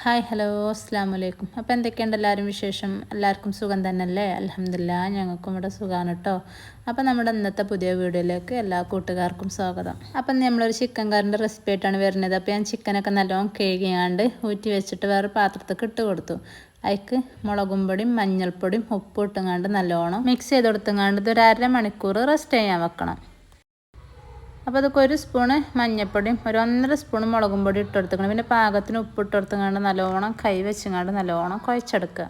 Hi hello അസ്സാം വലൈക്കും അപ്പോൾ എന്തൊക്കെയുണ്ട് എല്ലാവരും വിശേഷം? എല്ലാവർക്കും സുഖം തന്നെയല്ലേ? അലഹമില്ല ഞങ്ങൾക്കും ഇവിടെ സുഖമാണ് കേട്ടോ അപ്പോൾ നമ്മുടെ ഇന്നത്തെ പുതിയ വീഡിയോയിലേക്ക് എല്ലാ കൂട്ടുകാർക്കും സ്വാഗതം. അപ്പം നമ്മളൊരു ചിക്കൻ കറിന്റെ റെസിപ്പി ആയിട്ടാണ് വരുന്നത്. അപ്പോൾ ഞാൻ ചിക്കനൊക്കെ നല്ലോണം കേകിയാണ്ട് ഊറ്റി വെച്ചിട്ട് വേറെ പാത്രത്തേക്ക് ഇട്ട് കൊടുത്തു. അതിക്ക് മുളകും പൊടിയും മഞ്ഞൾപ്പൊടിയും ഉപ്പും ഇട്ടുങ്ങാണ്ട് നല്ലോണം മിക്സ് ചെയ്ത് കൊടുത്തുങ്ങാണ്ട് ഒരു അര മണിക്കൂർ റെസ്റ്റ് ചെയ്യാൻ വെക്കണം. അപ്പോൾ അതൊക്കെ ഒരു സ്പൂണ് മഞ്ഞൾപ്പൊടിയും ഒരു ഒന്നര സ്പൂണ് മുളകും പൊടി ഇട്ടെടുത്തുക്കണം പിന്നെ പാകത്തിന് ഉപ്പ് ഇട്ട് നല്ലോണം കൈ വെച്ചുകൊണ്ട് നല്ലോണം കുഴച്ചെടുക്കുക.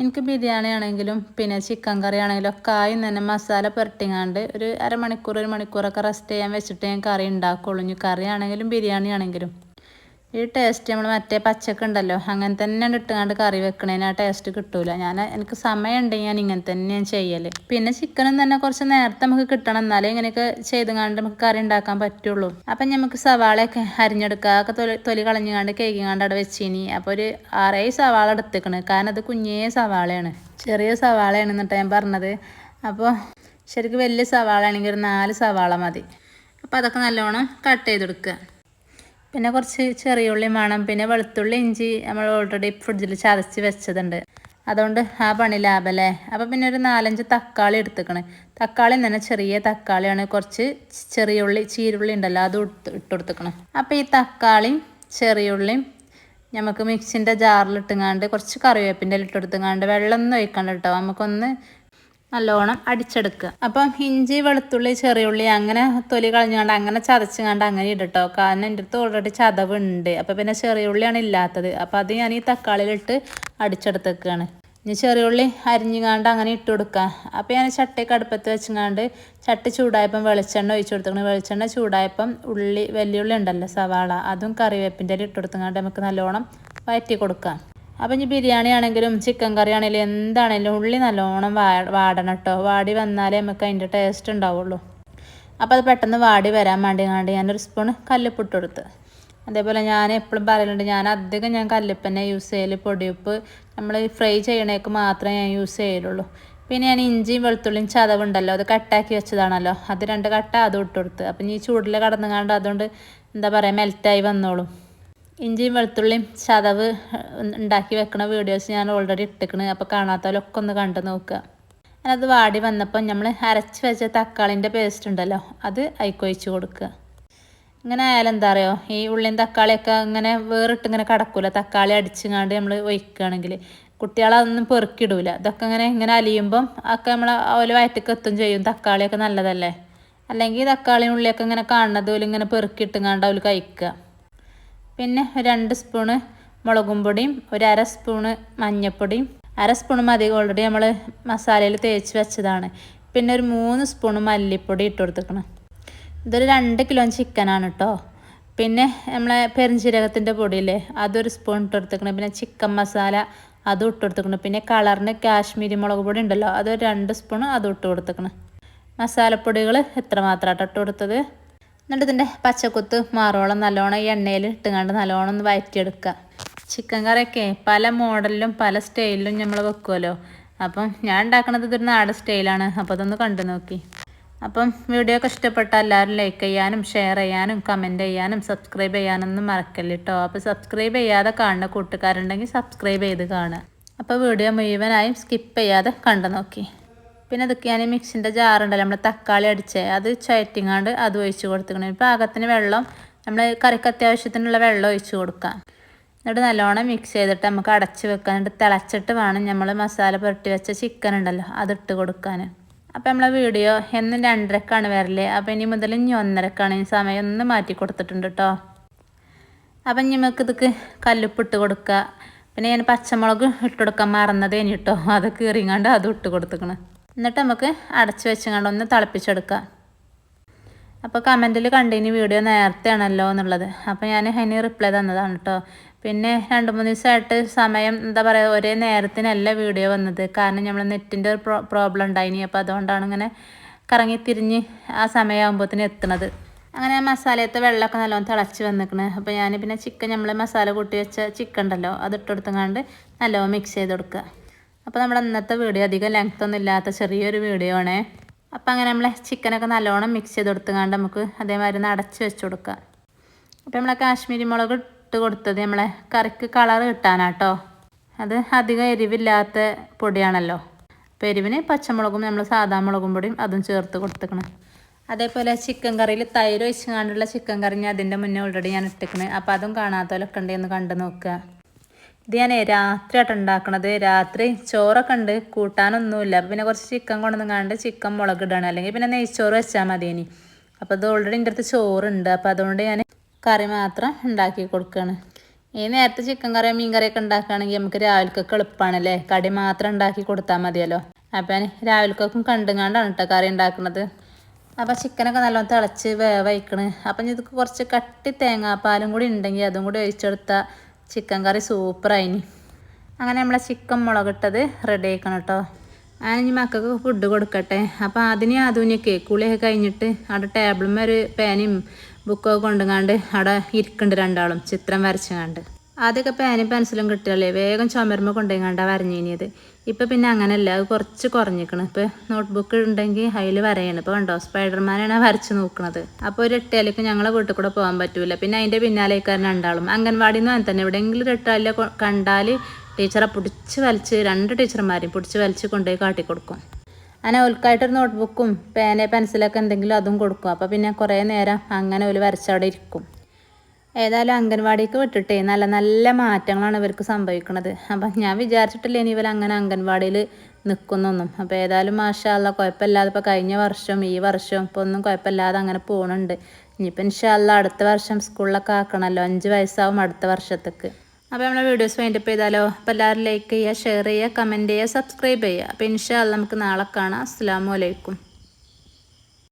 എനിക്ക് ബിരിയാണി ആണെങ്കിലും പിന്നെ ചിക്കൻ കറി ആണെങ്കിലും ഒക്കെ ആയും തന്നെ മസാല പുരട്ടിങ്ങാണ്ട് ഒരു അരമണിക്കൂർ ഒരു മണിക്കൂറൊക്കെ റെസ്റ്റ് ചെയ്യാൻ വെച്ചിട്ട് ഞാൻ കറി ഉണ്ടാക്കുകയുള്ളൂ ഇനി കറി ആണെങ്കിലും ബിരിയാണി ആണെങ്കിലും. ഈ ടേസ്റ്റ് നമ്മൾ മറ്റേ പച്ചക്ക ഉണ്ടല്ലോ അങ്ങനെ തന്നെ ഇട്ടുകൊണ്ട് കറി വെക്കണേന് ആ ടേസ്റ്റ് കിട്ടൂല. ഞാൻ എനിക്ക് സമയം ഉണ്ടെങ്കിൽ ഞാൻ ഇങ്ങനെ തന്നെ ഞാൻ ചെയ്യൽ പിന്നെ ചിക്കനും തന്നെ കുറച്ച് നേരത്തെ നമുക്ക് കിട്ടണം എന്നാലേ ഇങ്ങനെയൊക്കെ ചെയ്തുകൊണ്ട് നമുക്ക് കറി ഉണ്ടാക്കാൻ പറ്റുള്ളൂ. അപ്പം നമുക്ക് സവാളയൊക്കെ അരിഞ്ഞെടുക്കുക ഒക്കെ തൊലി തൊലി കളഞ്ഞുകൊണ്ട് കേക്കിങ്ങാണ്ട് അവിടെ വെച്ചിനി. അപ്പോൾ ഒരു ആറേഴ് സവാള എടുത്തേക്കണ്. കാരണം അത് കുഞ്ഞേ സവാളയാണ്. ചെറിയ സവാളയാണ് എന്നിട്ട് ഞാൻ പറഞ്ഞത്. അപ്പോൾ ശരിക്കും വലിയ സവാള ആണെങ്കിൽ ഒരു നാല് സവാള മതി. അപ്പോൾ അതൊക്കെ നല്ലോണം കട്ട് ചെയ്തെടുക്കുക. പിന്നെ കുറച്ച് ചെറിയ ഉള്ളി വേണം. പിന്നെ വെളുത്തുള്ളി ഇഞ്ചി നമ്മൾ ഓൾറെഡി ഫ്രിഡ്ജിൽ ചതച്ച് വെച്ചതുണ്ട്. അതുകൊണ്ട് ആ പണി ലാഭമല്ലേ അപ്പോൾ പിന്നെ ഒരു നാലഞ്ച് തക്കാളി എടുത്തുക്കണേ. തക്കാളി തന്നെ ചെറിയ തക്കാളിയാണ്. കുറച്ച് ചെറിയ ഉള്ളി ചീരുള്ളി ഉണ്ടല്ലോ അത് ഇട്ട് ഇട്ട് കൊടുത്തുക്കണം. അപ്പോൾ ഈ തക്കാളിയും ചെറിയ ഉള്ളിയും നമുക്ക് മിക്സിന്റെ ജാറിലിട്ടുങ്ങാണ്ട് കുറച്ച് കറിവേപ്പിന്റെ ഇട്ടെടുത്തുങ്ങാണ്ട് വെള്ളമൊന്നും ഒഴിക്കണ്ട കേട്ടോ. നമുക്കൊന്ന് നല്ലോണം അടിച്ചെടുക്കുക. അപ്പം ഇഞ്ചി വെളുത്തുള്ളി ചെറിയുള്ളി അങ്ങനെ തൊലി കളഞ്ഞുകൊണ്ട് അങ്ങനെ ചതച്ചുകൊണ്ട് അങ്ങനെ ഇടട്ടോ. കാരണം എന്റെ അടുത്ത് ഓൾറെഡി ചതവുണ്ട്. അപ്പം പിന്നെ ചെറിയുള്ളിയാണ് ഇല്ലാത്തത്. അപ്പം അത് ഞാൻ ഈ തക്കാളിയിലിട്ട് അടിച്ചെടുത്തേക്കാണ്. ഇനി ചെറിയുള്ളി അരിഞ്ഞുകാണ്ട് അങ്ങനെ ഇട്ട് കൊടുക്കുക. അപ്പം ഞാൻ ചട്ടി കടുപ്പത്ത് വെച്ചുങ്ങാണ്ട് ചട്ടി ചൂടായപ്പം വെളിച്ചെണ്ണ ഒഴിച്ചു കൊടുത്തേക്കണം വെളിച്ചെണ്ണ ചൂടായപ്പം ഉള്ളി വലിയുള്ളി ഉണ്ടല്ലോ സവാള. അതും കറിവേപ്പിന്റെ ഇട്ട് കൊടുത്തുങ്ങാണ്ട് നമുക്ക് നല്ലോണം വയറ്റി കൊടുക്കാം. അപ്പം ഇനി ബിരിയാണി ആണെങ്കിലും ചിക്കൻ കറി ആണെങ്കിലും എന്താണെങ്കിലും ഉള്ളി നല്ലോണം വാ വാടണം കേട്ടോ വാടി വന്നാലേ നമുക്ക് അതിന്റെ ടേസ്റ്റ് ഉണ്ടാവുള്ളൂ അപ്പോൾ അത് പെട്ടെന്ന് വാടി വരാൻ വേണ്ടി കണ്ട് ഞാനൊരു സ്പൂൺ കല്ലുപ്പിട്ട് കൊടുത്ത്. അതേപോലെ ഞാൻ എപ്പോഴും പറയലുണ്ട് ഞാൻ അധികം ഞാൻ കല്ലുപ്പന്നെ യൂസ് ചെയ്യൽ പൊടിയുപ്പ് നമ്മൾ ഫ്രൈ ചെയ്യണേക്ക് മാത്രമേ ഞാൻ യൂസ് ചെയ്യലുള്ളൂ. പിന്നെ ഞാൻ ഇഞ്ചിയും വെളുത്തുള്ളിയും ചതവുണ്ടല്ലോ അത് കട്ടാക്കി വെച്ചതാണല്ലോ. അത് രണ്ട് കട്ട അതും ഇട്ട് കൊടുത്ത്. അപ്പം ഈ ചൂടിൽ കടന്നുകാണ്ട് അതുകൊണ്ട് എന്താ പറയുക മെൽറ്റായി വന്നോളും. ഇഞ്ചിയും വെളുത്തുള്ളിയും ചതവ് ഉണ്ടാക്കി വെക്കുന്ന വീഡിയോസ് ഞാൻ ഓൾറെഡി ഇട്ടിക്കണ്. അപ്പോൾ കാണാത്തവരൊക്കെ ഒന്ന് കണ്ടു നോക്കുക. അത് വാടി വന്നപ്പോൾ നമ്മൾ അരച്ച് വെച്ച തക്കാളിന്റെ പേസ്റ്റ് ഉണ്ടല്ലോ അത് അയക്കൊഴിച്ച് കൊടുക്കുക. ഇങ്ങനെ ആയാലും എന്താ പറയുക ഈ ഉള്ളിയും തക്കാളിയൊക്കെ ഇങ്ങനെ വേറിട്ട് ഇങ്ങനെ കടക്കൂല. തക്കാളി അടിച്ചുങ്ങാണ്ട് നമ്മൾ ഒഴിക്കുകയാണെങ്കിൽ കുട്ടികളതൊന്നും പെറുക്കിടൂല ഇതൊക്കെ ഇങ്ങനെ ഇങ്ങനെ അലിയുമ്പം ഒക്കെ നമ്മൾ ഓല വയറ്റക്ക് എത്തും ചെയ്യും. തക്കാളിയൊക്കെ നല്ലതല്ലേ? അല്ലെങ്കിൽ തക്കാളിയും ഉള്ളിയൊക്കെ ഇങ്ങനെ കാണുന്നത് പോലെ ഇങ്ങനെ പെറുക്കിയിട്ടുങ്ങാണ്ട് അവർ കഴിക്കുക. പിന്നെ രണ്ട് സ്പൂണ് മുളകും പൊടിയും ഒരു അര സ്പൂണ് മഞ്ഞൾപ്പൊടിയും അര സ്പൂൺ മതി ഓൾറെഡി നമ്മൾ മസാലയിൽ തേച്ച് വെച്ചതാണ്. പിന്നെ ഒരു മൂന്ന് സ്പൂൺ മല്ലിപ്പൊടി ഇട്ട് കൊടുത്തേക്കണം. ഇതൊരു രണ്ട് കിലോ ചിക്കനാണ് കേട്ടോ പിന്നെ നമ്മളെ പെരിഞ്ചീരകത്തിന്റെ പൊടിയില്ലേ അതൊരു സ്പൂൺ ഇട്ട് കൊടുത്തേക്കണം. പിന്നെ ചിക്കൻ മസാല അതും ഇട്ട് കൊടുത്തേക്കണം. പിന്നെ കളറിന് കാശ്മീരി മുളക് പൊടി ഉണ്ടല്ലോ അതൊരു രണ്ട് സ്പൂൺ അതും ഇട്ട് കൊടുത്തേക്കണം. മസാലപ്പൊടികൾ എത്ര എത്രമാത്രം ഇട്ട് കൊടുത്തത്? എന്നിട്ട് ഇതിന്റെ പച്ചക്കുത്ത് മാറോളം നല്ലോണം എണ്ണയിൽ ഇട്ടുകൊണ്ട് നല്ലോണം ഒന്ന് വയറ്റിയെടുക്കുക. ചിക്കൻ കറിയൊക്കെ പല മോഡലിലും പല സ്റ്റൈലിലും നമ്മൾ വെക്കുമല്ലോ. അപ്പം ഞാൻ ഉണ്ടാക്കുന്നത് ഇതൊരു നാടൻ സ്റ്റൈലാണ്. അപ്പോൾ അതൊന്ന് കണ്ടു നോക്കി. അപ്പം വീഡിയോ ഒക്കെ ഇഷ്ടപ്പെട്ട എല്ലാവരും ലൈക്ക് ചെയ്യാനും ഷെയർ ചെയ്യാനും കമന്റ് ചെയ്യാനും സബ്സ്ക്രൈബ് ചെയ്യാനൊന്നും മറക്കല്ല കേട്ടോ അപ്പോൾ സബ്സ്ക്രൈബ് ചെയ്യാതെ കാണുന്ന കൂട്ടുകാരുണ്ടെങ്കിൽ സബ്സ്ക്രൈബ് ചെയ്ത് കാണുക. അപ്പോൾ വീഡിയോ മുഴുവനായും സ്കിപ്പ് ചെയ്യാതെ കണ്ടു നോക്കി. പിന്നെ അതൊക്കെ ഞാൻ മിക്സിന്റെ ജാറുണ്ടല്ലോ നമ്മൾ തക്കാളി അടിച്ചേ അത് ചയറ്റിങ്ങാണ്ട് അത് ഒഴിച്ച് കൊടുത്തിക്കണം പാകത്തിന് വെള്ളം നമ്മൾ കറിക്ക് അത്യാവശ്യത്തിനുള്ള വെള്ളം ഒഴിച്ച് കൊടുക്കാം. എന്നിട്ട് നല്ലോണം മിക്സ് ചെയ്തിട്ട് നമുക്ക് അടച്ച് വെക്കാൻ തിളച്ചിട്ട് വേണം നമ്മൾ മസാല പുരട്ടി വെച്ച ചിക്കൻ ഉണ്ടല്ലോ അതിട്ട് കൊടുക്കാൻ. അപ്പോൾ നമ്മളെ വീഡിയോ എന്നും രണ്ടരക്കാണ് വരൽ. അപ്പോൾ ഇനി മുതൽ ഇനി ഒന്നരക്കാണ്. ഈ സമയം ഒന്ന് മാറ്റി കൊടുത്തിട്ടുണ്ട് കേട്ടോ അപ്പം ഇനി നമുക്ക് ഇതൊക്കെ കല്ലുപ്പിട്ട് കൊടുക്കുക പിന്നെ ഞാൻ പച്ചമുളക് ഇട്ട് കൊടുക്കാൻ മറന്നതേനി കേട്ടോ അത് കീറിങ്ങാണ്ട് അതും ഇട്ട് കൊടുത്തേക്കണം. എന്നിട്ട് നമുക്ക് അടച്ചു വെച്ചങ്ങാണ്ട് ഒന്ന് തിളപ്പിച്ചെടുക്കാം. അപ്പോൾ കമന്റിൽ കണ്ടിന് വീഡിയോ നേരത്തെയാണല്ലോ എന്നുള്ളത്. അപ്പോൾ ഞാൻ അതിന് റിപ്ലൈ തന്നതാണ് കേട്ടോ പിന്നെ രണ്ട് മൂന്ന് ദിവസമായിട്ട് സമയം എന്താ പറയുക ഒരേ നേരത്തിനല്ല വീഡിയോ വന്നത്. കാരണം നമ്മൾ നെറ്റിന്റെ ഒരു പ്രോബ്ലം ഉണ്ടായിനി. അപ്പോൾ അതുകൊണ്ടാണ് ഇങ്ങനെ കറങ്ങി തിരിഞ്ഞ് ആ സമയമാകുമ്പോഴത്തേന് എത്തുന്നത് അങ്ങനെ മസാലയത്തെ വെള്ളമൊക്കെ നല്ലോണം തിളച്ച് വന്നിക്കണ്. അപ്പോൾ ഞാൻ പിന്നെ ചിക്കൻ നമ്മൾ മസാല കൂട്ടി വെച്ച ചിക്കൻ ഉണ്ടല്ലോ അത് ഇട്ടെടുത്തങ്ങാണ്ട് നല്ലോണം മിക്സ് ചെയ്ത് കൊടുക്കുക അപ്പോൾ നമ്മുടെ ഇന്നത്തെ വീഡിയോ അധികം ലെങ്ത് ഒന്നും ഇല്ലാത്ത ചെറിയൊരു വീഡിയോ ആണേ. അപ്പോൾ അങ്ങനെ നമ്മളെ ചിക്കനൊക്കെ നല്ലോണം മിക്സ് ചെയ്ത് കൊടുത്തുകൊണ്ട് നമുക്ക് അതേമാതിരി ഒന്ന് അടച്ച് വെച്ച് കൊടുക്കാം. അപ്പോൾ നമ്മളെ കാശ്മീരി മുളക് ഇട്ട് കൊടുത്തത് നമ്മളെ കറിക്ക് കളർ കിട്ടാനാട്ടോ. അത് അധികം എരിവില്ലാത്ത പൊടിയാണല്ലോ. അപ്പോൾ എരിവിന് പച്ചമുളകും നമ്മൾ സാധാ മുളകും പൊടിയും അതും ചേർത്ത് കൊടുത്തേക്കണം. അതേപോലെ ചിക്കൻ കറിയിൽ തൈര് ഒഴിച്ചുകൊണ്ടുള്ള ചിക്കൻ കറി ഞാൻ അതിന്റെ മുന്നേ ഓൾറെഡി ഞാൻ ഇട്ടേക്കണേ. അപ്പോൾ അതും കാണാത്തവരൊക്കെ ഉണ്ടെന്ന് കണ്ടു നോക്കുക. ഇത് ഞാൻ രാത്രിയായിട്ട് ഉണ്ടാക്കണത്. രാത്രി ചോറൊക്കെ ഉണ്ട് കൂട്ടാനൊന്നുമില്ല. പിന്നെ കുറച്ച് ചിക്കൻ കൊണ്ടൊന്നും കണ്ട് ചിക്കൻ മുളക് ഇടണം അല്ലെങ്കിൽ പിന്നെ നെയ്ച്ചോറ് വെച്ചാൽ മതി ഇനി അപ്പോൾ അത് ഓൾറെഡി എന്റെ അടുത്ത് ചോറുണ്ട്. അപ്പോൾ അതുകൊണ്ട് ഞാൻ കറി മാത്രം ഉണ്ടാക്കി കൊടുക്കുകയാണ് ഈ നേരത്തെ ചിക്കൻ കറിയോ മീൻ കറിയൊക്കെ ഉണ്ടാക്കുകയാണെങ്കിൽ നമുക്ക് രാവിലേക്കൊക്കെ എളുപ്പമാണല്ലേ കടി മാത്രം ഉണ്ടാക്കി കൊടുത്താൽ മതിയല്ലോ. അപ്പോൾ ഞാൻ രാവിലേക്കൊക്കെ കണ്ടുങ്ങാണ്ടാണ് കേട്ടോ കറി ഉണ്ടാക്കുന്നത് അപ്പോൾ ചിക്കനൊക്കെ നല്ലോണം തിളച്ച് വേവയ്ക്കണ്. അപ്പം ഇതൊക്കെ കുറച്ച് കട്ടി തേങ്ങാപ്പാലും കൂടി ഉണ്ടെങ്കിൽ അതും കൂടി ഒഴിച്ചെടുത്താൽ ചിക്കൻ കറി സൂപ്പറായിനി. അങ്ങനെ നമ്മളെ ചിക്കൻ മുളകിട്ടത് റെഡി ആക്കണം കേട്ടോ അങ്ങനെ മക്കൾക്ക് ഫുഡ് കൊടുക്കട്ടെ. അപ്പോൾ അതിന് അതുനിയൊക്കെ കുളിയൊക്കെ കഴിഞ്ഞിട്ട് അവിടെ ടേബിളുമ്മ ഒരു പേനയും ബുക്കൊക്കെ കൊണ്ടുങ്ങാണ്ട് അവിടെ ഇരിക്കുന്നുണ്ട് രണ്ടാളും. ചിത്രം വരച്ചുങ്ങാണ്ട്. ആദ്യമൊക്കെ പേനയും പെൻസിലും കിട്ടിയല്ലേ? വേഗം ചുമരുമ്പ കൊണ്ടുപോയിങ്ങാണ്ട വരഞ്ഞിനിയത് ഇപ്പം പിന്നെ അങ്ങനെയല്ല അത് കുറച്ച് കുറഞ്ഞിരിക്കണം ഇപ്പോൾ നോട്ട്ബുക്ക് ഉണ്ടെങ്കിൽ അതിൽ വരയാണ്. ഇപ്പോൾ കണ്ടോ? സ്പൈഡർമാനാണ് വരച്ച് നോക്കുന്നത് അപ്പോൾ ഒരു എട്ടേലേക്ക് ഞങ്ങളെ വീട്ടിൽ കൂടെ പോകാൻ പറ്റൂല. പിന്നെ അതിന്റെ പിന്നാലേക്കാരൻ രണ്ടാളും. അംഗൻവാടിയിൽ നിന്ന് തന്നെ. എവിടെയെങ്കിലും ഒരു എട്ടാലിലെ കണ്ടാൽ ടീച്ചറെ പിടിച്ച് വലിച്ച് രണ്ട് ടീച്ചർമാരെയും പിടിച്ച് വലിച്ച് കൊണ്ടുപോയി കാട്ടിക്കൊടുക്കും. അങ്ങനെ ഓൽക്കായിട്ടൊരു നോട്ട്ബുക്കും പേന പെൻസിലൊക്കെ എന്തെങ്കിലും അതും കൊടുക്കും. അപ്പോൾ പിന്നെ കുറേ നേരം അങ്ങനെ ഒരു വരച്ചവിടെ ഇരിക്കും. ഏതായാലും അംഗൻവാടിക്ക് വിട്ടിട്ടേ നല്ല നല്ല മാറ്റങ്ങളാണ് ഇവർക്ക് സംഭവിക്കുന്നത് അപ്പം ഞാൻ വിചാരിച്ചിട്ടില്ല ഇനി ഇവർ അങ്ങനെ അംഗൻവാടിയിൽ നിൽക്കുന്നൊന്നും അപ്പോൾ ഏതായാലും മാഷാല്ല കുഴപ്പമില്ലാതെ ഇപ്പോൾ കഴിഞ്ഞ വർഷം ഈ വർഷം ഇപ്പോൾ ഒന്നും കുഴപ്പമില്ലാതെ അങ്ങനെ പോകുന്നുണ്ട് ഇനിയിപ്പോൾ ഇൻഷാല്ല അടുത്ത വർഷം സ്കൂളിലൊക്കെ ആക്കണമല്ലോ അഞ്ച് വയസ്സാവും അടുത്ത വർഷത്തേക്ക്. അപ്പോൾ നമ്മളെ വീഡിയോസ് വൈൻഡപ്പ് ചെയ്താലോ? അപ്പോൾ എല്ലാവരും ലൈക്ക് ചെയ്യുക ഷെയർ ചെയ്യുക കമന്റ് ചെയ്യുക സബ്സ്ക്രൈബ് ചെയ്യുക. അപ്പോൾ ഇൻഷാല്ല നമുക്ക് നാളെ കാണാം. അസ്സാം വലൈക്കും